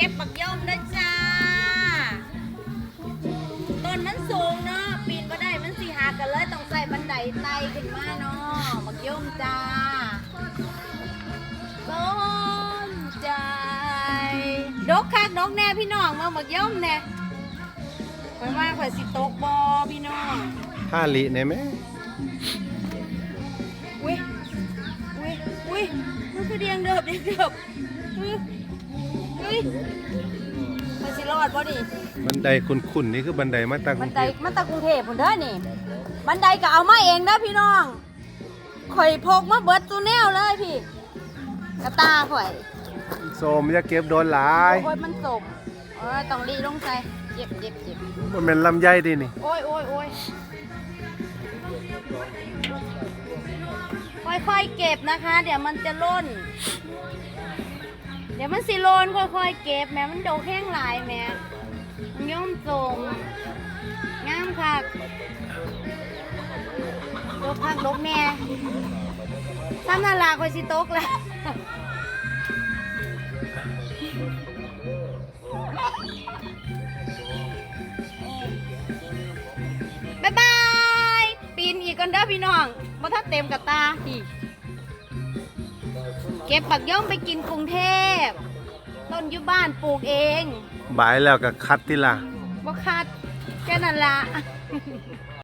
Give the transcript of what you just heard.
ก็บปักย่อมนะจ้า ต้นมันสูงเนาะ ปีนบ่ได้มันสีหากันเลยต้องใส่บันไดไต่ขึ้นมาเนาะบักย่อมจ้าต้นใจดกคักดกแน่พี่น้องมาปักย่อมแน่ข่อยว่าข่อยสิตกบอพี่น้องห้าลิเนี่ยไหมอุ้ยอุ้ยอุ้ยมันคือเดียงเดอบเดียงเดิบ ยอุ้ยมันสิรอดบ่ดิบันไดคุณๆนี่คือบันไดมาตั้งกบัรุนงไดเทพมันตะกรุงเทพพุ่นเด้อนี่ บันไดก็เอามาเองเด้อพี่น้องข่อยพกมาเบิดตูแนวเลยพี่ กระตาข่อยโซมจะเก็บโดนหลายโอ้ยมันสมเออต้องรีลงใส่เจ็บเจ็บเจ็บมันเป็นลำไยดินี่โอ้ยโอ้ยโอ้ยค่อยๆเก็บนะคะ เดี๋ยวมันจะล่น เดี๋ยวมันสิโลนค่อยๆเก็บแม่มันโดกแห้งหลายแม่มันย่อมทรงงามค่ะโดกพักโดกแม่ซ้ำนาลาคอยสิตกแล้วบ๊ายบาย ปีนอีกกันเด้อพี่น้องมาถ้าเต็มกับตาพี่ เก็บปักย่อมไปกินกรุงเทพ ต้นอยุบ้านปลูกเองบายแล้วก็คัดที่ละ บ่คัดแค่นั้นละ